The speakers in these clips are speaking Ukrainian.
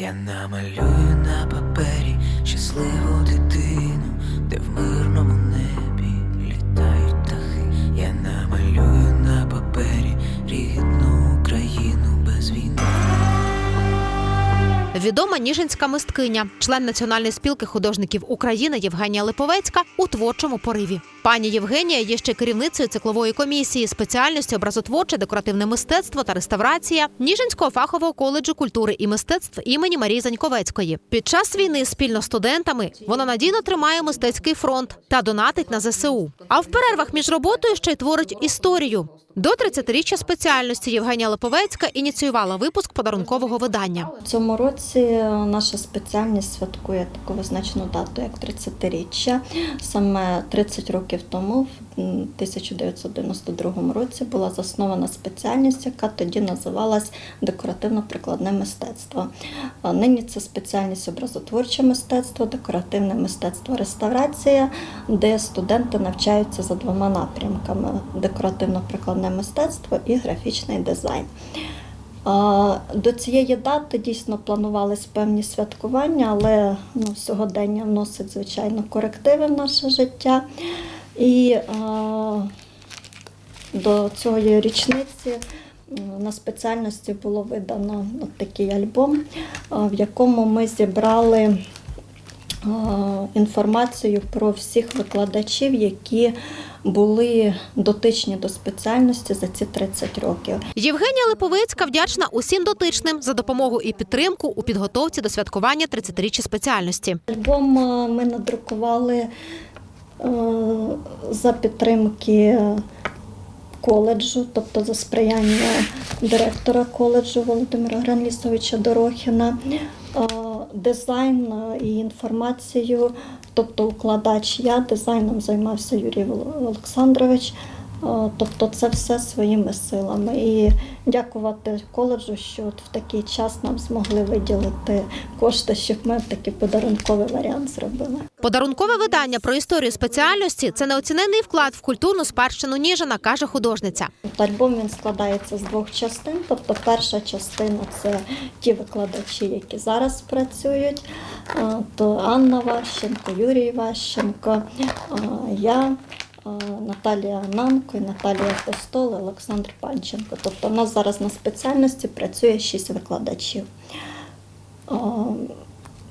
Я намалюю на папері щасливу дитину, де в мирному небі літають птахи. Я намалюю на папері рідну Україну без війни. Відома ніжинська мисткиня, член Національної спілки художників України Євгенія Липовецька у творчому пориві. Пані Євгенія є ще керівницею циклової комісії спеціальності образотворче, декоративне мистецтво та реставрація Ніжинського фахового коледжу культури і мистецтв імені Марії Заньковецької. Під час війни спільно з студентами вона надійно тримає мистецький фронт та донатить на ЗСУ. А в перервах між роботою ще й творить історію. До 30-річчя спеціальності Євгенія Липовецька ініціювала випуск подарункового видання. В цьому році наша спеціальність святкує таку визначену дату, як 30-річчя. Саме 30 років тому, в 1992 році, була заснована спеціальність, яка тоді називалась декоративно-прикладне мистецтво. Нині це спеціальність образотворче мистецтво, декоративне мистецтво, реставрація, де студенти навчаються за двома напрямками: декоративно-прикладне мистецтво і графічний дизайн. До цієї дати дійсно планувались певні святкування, але ну, сьогодення вносить, звичайно, корективи в наше життя. І а, до цієї річниці на спеціальності було видано от такий альбом, а, в якому ми зібрали інформацію про всіх викладачів, які були дотичні до спеціальності за ці 30 років. Євгенія Липовицька вдячна усім дотичним за допомогу і підтримку у підготовці до святкування 30-річчя спеціальності. Альбом е, ми надрукували е, за підтримки коледжу, тобто за сприяння директора коледжу Володимира Гранлісовича Дорохіна. Е, Дизайн е, і інформацію, тобто укладач я, дизайном займався Юрій Олександрович. Е, Тобто це все своїми силами. І дякувати коледжу, що от в такий час нам змогли виділити кошти, щоб ми такий подарунковий варіант зробили. Подарункове видання про історію спеціальності це неоцінений вклад в культурну спадщину Ніжина, каже художниця. Альбом він складається з двох частин. Тобто, перша частина це ті викладачі, які зараз працюють. То Анна Ващенко, Юрій Ващенко, я. Наталія Нанко Наталія Постол, Олександр Панченко. Тобто у нас зараз на спеціальності працює шість викладачів.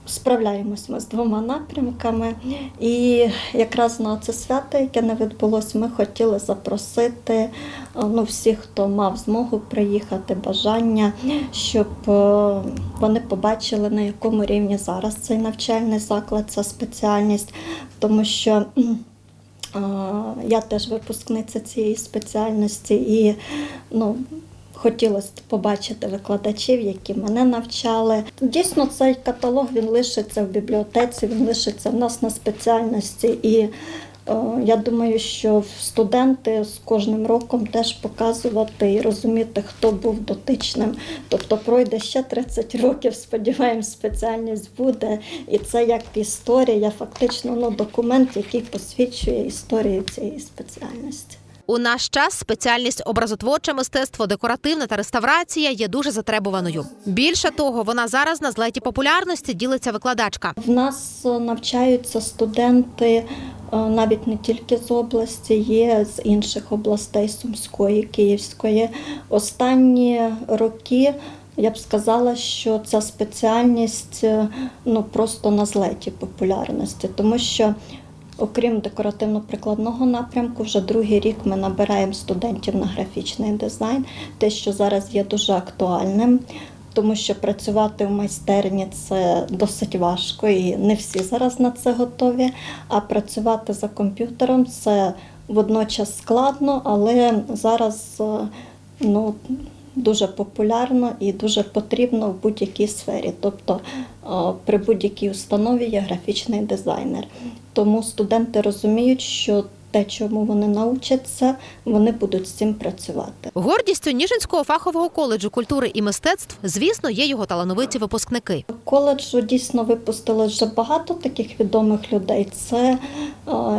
Справляємось ми з двома напрямками. І якраз на це свято, яке не відбулося, ми хотіли запросити е, ну, всіх, хто мав змогу приїхати, бажання, щоб е, вони побачили, на якому рівні зараз цей навчальний заклад, ця спеціальність, тому що. е, Я теж випускниця цієї спеціальності і ну, хотілося побачити викладачів, які мене навчали. Дійсно, цей каталог він лишиться в бібліотеці, він лишиться в нас на спеціальності. І е, я думаю, що студенти з кожним роком теж показувати і розуміти, хто був дотичним. Тобто пройде ще 30 років, сподіваємось, спеціальність буде. І це як історія, фактично ну, документ, який посвідчує історію цієї спеціальності. У наш час спеціальність образотворче мистецтво, декоративна та реставрація є дуже затребуваною. Більше того, вона зараз на злеті популярності ділиться викладачка. В нас е, навчаються студенти е, навіть не тільки з області, є з інших областей Сумської, Київської. Останні роки я б сказала, що ця спеціальність е, ну, просто на злеті популярності, тому що. Окрім декоративно-прикладного напрямку, вже другий рік ми набираємо студентів на графічний дизайн, те, що зараз є дуже актуальним, тому що працювати в майстерні це досить важко, і не всі зараз на це готові. А працювати за комп'ютером це водночас складно, але зараз е, ну, дуже популярно і дуже потрібно в будь-якій сфері. Тобто е, при будь-якій установі є графічний дизайнер. Тому студенти розуміють, що те, чому вони навчаться, вони будуть з цим працювати. Гордістю Ніжинського фахового коледжу культури і мистецтв, звісно, є його талановиті випускники. Коледжу дійсно випустили вже багато таких відомих людей. Це е,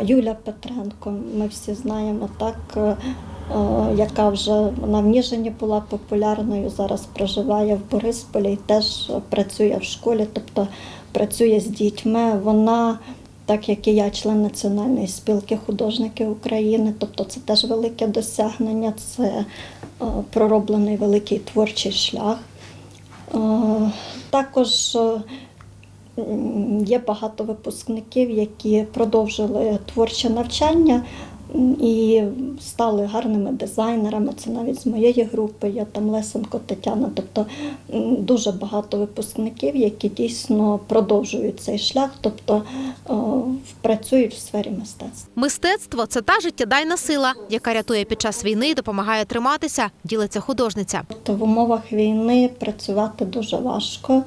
Юля Петренко. Ми всі знаємо так. Е, яка вже вона в Ніжині була популярною, зараз проживає в Борисполі і теж працює в школі, тобто працює з дітьми. Вона, так як і я, член Національної спілки художників України, тобто це теж велике досягнення, це е, пророблений великий творчий шлях. Е, Також є багато випускників, які продовжили творче навчання і стали гарними дизайнерами. Це навіть з моєї групи, є там Лесенко Тетяна. Тобто дуже багато випускників, які дійсно продовжують цей шлях, тобто е, працюють в сфері мистецтва. Мистецтво це та життєдайна сила, яка рятує під час війни і допомагає триматися, ділиться художниця. Тобто в умовах війни працювати дуже важко,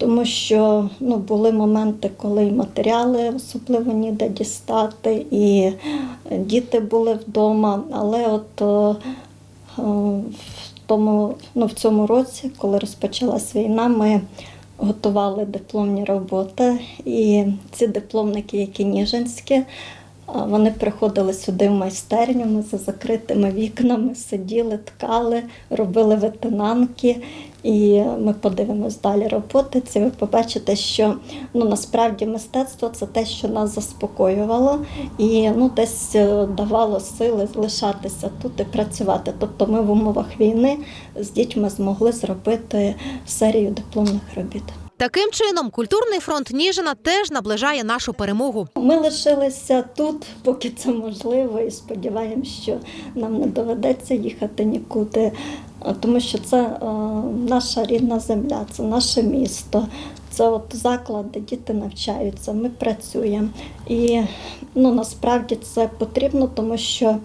тому що ну, були моменти, коли і матеріали особливо ніде дістати, і діти були вдома. Але от е, е, в, тому, ну, в цьому році, коли розпочалась війна, ми готували дипломні роботи, і ці дипломники, які ніжинські, Вони приходили сюди в майстерню, ми за закритими вікнами сиділи, ткали, робили ветенанки. І ми подивимось далі роботи. Ці ви побачите, що ну насправді мистецтво це те, що нас заспокоювало і ну десь е, давало сили залишатися тут і працювати. Тобто ми в умовах війни з дітьми змогли зробити серію дипломних робіт. Таким чином, культурний фронт Ніжина теж наближає нашу перемогу. Ми лишилися тут, поки це можливо, і сподіваємось, що нам не доведеться їхати нікуди, тому що це е, наша рідна земля, це наше місто, це от заклад, де діти навчаються, ми працюємо. І ну, насправді це потрібно, тому що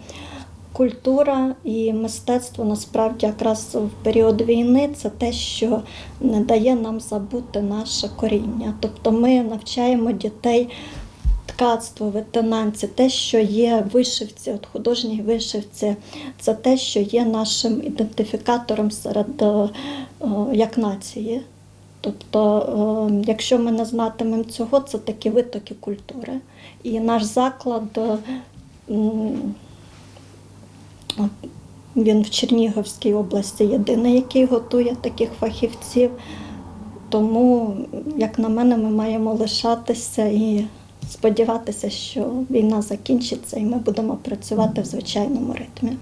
культура і мистецтво насправді якраз в період війни це те, що не дає нам забути наше коріння. Тобто ми навчаємо дітей ткацтво, ветенанці, те, що є вишивці, от художній вишивці, це те, що є нашим ідентифікатором серед е, е, як нації. Тобто, е, якщо ми не знатимемо цього, це такі витоки культури. І наш заклад. Він в Чернігівській області єдиний, який готує таких фахівців. Тому, як на мене, ми маємо лишатися і сподіватися, що війна закінчиться, і ми будемо працювати в звичайному ритмі.